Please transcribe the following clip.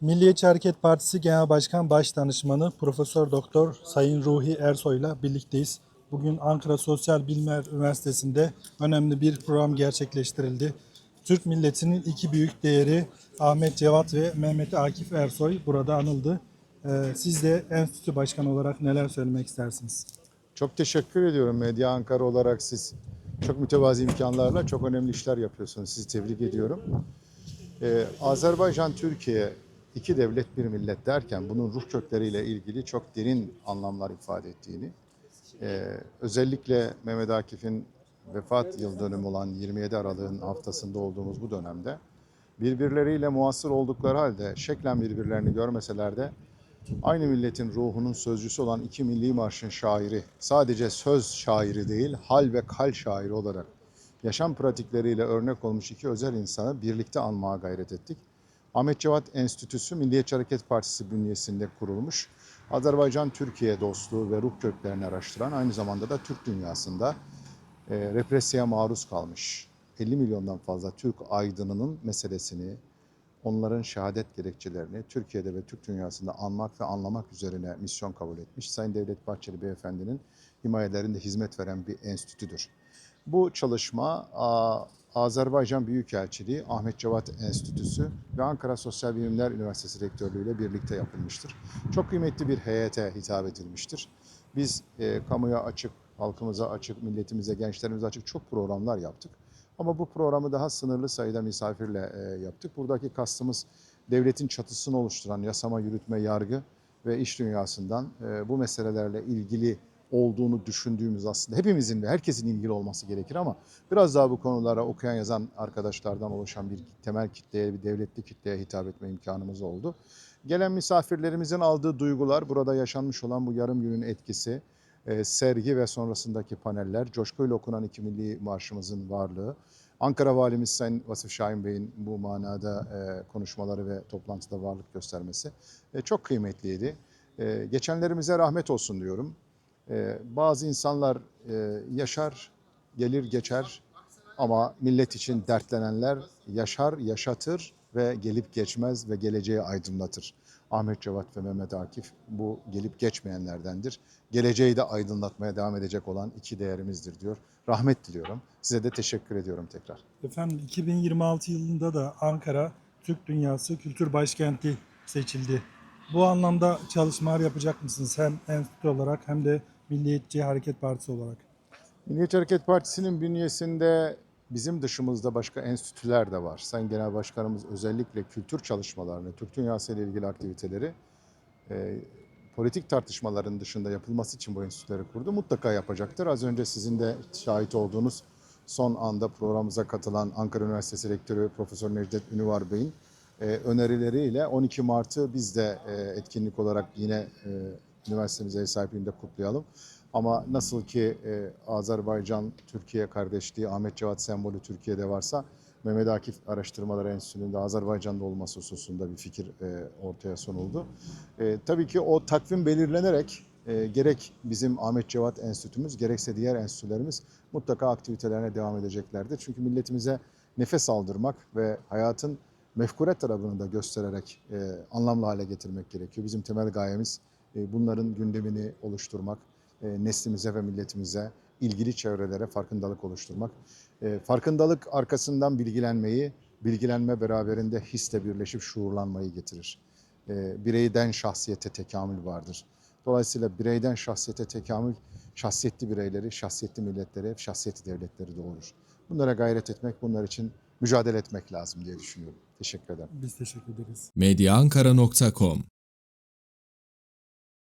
Milliyetçi Hareket Partisi Genel Başkan Başdanışmanı Profesör Doktor Sayın Ruhi Ersoy ile birlikteyiz. Bugün Ankara Sosyal Bilimler Üniversitesi'nde önemli bir program gerçekleştirildi. Türk milletinin iki büyük değeri Ahmet Cevat ve Mehmet Akif Ersoy burada anıldı. Ee, Siz de enstitü başkanı olarak neler söylemek istersiniz? Çok teşekkür ediyorum Medya Ankara olarak siz çok mütevazi imkanlarla çok önemli işler yapıyorsunuz. Sizi tebrik ediyorum. Ee, Azerbaycan, Türkiye iki devlet bir millet derken bunun ruh kökleriyle ilgili çok derin anlamlar ifade ettiğini, ee, özellikle Mehmet Akif'in vefat yıl dönümü olan 27 Aralık'ın haftasında olduğumuz bu dönemde birbirleriyle muasır oldukları halde şeklen birbirlerini görmeseler de Aynı milletin ruhunun sözcüsü olan iki milli marşın şairi, sadece söz şairi değil, hal ve kal şairi olarak yaşam pratikleriyle örnek olmuş iki özel insanı birlikte anmaya gayret ettik. Ahmet Cevat Enstitüsü Milliyetçi Hareket Partisi bünyesinde kurulmuş. Azerbaycan-Türkiye dostluğu ve ruh köklerini araştıran aynı zamanda da Türk dünyasında e, represiye maruz kalmış 50 milyondan fazla Türk aydınının meselesini, onların şehadet gerekçelerini Türkiye'de ve Türk dünyasında anmak ve anlamak üzerine misyon kabul etmiş. Sayın Devlet Bahçeli Beyefendi'nin himayelerinde hizmet veren bir enstitüdür. Bu çalışma Azerbaycan Büyükelçiliği, Ahmet Cevat Enstitüsü ve Ankara Sosyal Bilimler Üniversitesi Rektörlüğü ile birlikte yapılmıştır. Çok kıymetli bir heyete hitap edilmiştir. Biz e, kamuya açık, halkımıza açık, milletimize, gençlerimize açık çok programlar yaptık. Ama bu programı daha sınırlı sayıda misafirle e, yaptık. Buradaki kastımız devletin çatısını oluşturan yasama, yürütme, yargı ve iş dünyasından e, bu meselelerle ilgili olduğunu düşündüğümüz aslında hepimizin ve herkesin ilgili olması gerekir ama biraz daha bu konulara okuyan yazan arkadaşlardan oluşan bir temel kitleye, bir devletli kitleye hitap etme imkanımız oldu. Gelen misafirlerimizin aldığı duygular, burada yaşanmış olan bu yarım günün etkisi, e, sergi ve sonrasındaki paneller, coşkuyla okunan iki milli marşımızın varlığı, Ankara Valimiz Sayın Vasıf Şahin Bey'in bu manada e, konuşmaları ve toplantıda varlık göstermesi e, çok kıymetliydi. Geçenlerimize rahmet olsun diyorum. E, bazı insanlar e, yaşar, gelir geçer ama millet için dertlenenler yaşar, yaşatır ve gelip geçmez ve geleceği aydınlatır. Ahmet Cevat ve Mehmet Akif bu gelip geçmeyenlerdendir. Geleceği de aydınlatmaya devam edecek olan iki değerimizdir diyor. Rahmet diliyorum. Size de teşekkür ediyorum tekrar. Efendim 2026 yılında da Ankara Türk Dünyası Kültür Başkenti seçildi. Bu anlamda çalışmalar yapacak mısınız? Hem enstitü olarak hem de Milliyetçi Hareket Partisi olarak. Milliyetçi Hareket Partisi'nin bünyesinde bizim dışımızda başka enstitüler de var. Sayın Genel Başkanımız özellikle kültür çalışmalarını, Türk dünyası ile ilgili aktiviteleri e, politik tartışmaların dışında yapılması için bu enstitüleri kurdu. Mutlaka yapacaktır. Az önce sizin de şahit olduğunuz son anda programımıza katılan Ankara Üniversitesi Rektörü Profesör Necdet Ünüvar Bey'in e, önerileriyle 12 Mart'ı biz de e, etkinlik olarak yine e, üniversitemize ev sahipliğinde kutlayalım. Ama nasıl ki e, Azerbaycan, Türkiye kardeşliği, Ahmet Cevat sembolü Türkiye'de varsa Mehmet Akif Araştırmaları Enstitüsü'nün de Azerbaycan'da olması hususunda bir fikir e, ortaya sunuldu. E, tabii ki o takvim belirlenerek e, gerek bizim Ahmet Cevat Enstitümüz gerekse diğer enstitülerimiz mutlaka aktivitelerine devam edeceklerdir. Çünkü milletimize nefes aldırmak ve hayatın mefkure tarafını da göstererek e, anlamlı hale getirmek gerekiyor. Bizim temel gayemiz bunların gündemini oluşturmak, e, neslimize ve milletimize, ilgili çevrelere farkındalık oluşturmak. E, farkındalık arkasından bilgilenmeyi, bilgilenme beraberinde hisle birleşip şuurlanmayı getirir. E, bireyden şahsiyete tekamül vardır. Dolayısıyla bireyden şahsiyete tekamül, şahsiyetli bireyleri, şahsiyetli milletleri, şahsiyetli devletleri doğurur. Bunlara gayret etmek, bunlar için mücadele etmek lazım diye düşünüyorum. Teşekkür ederim. Biz teşekkür ederiz. medyaankara.com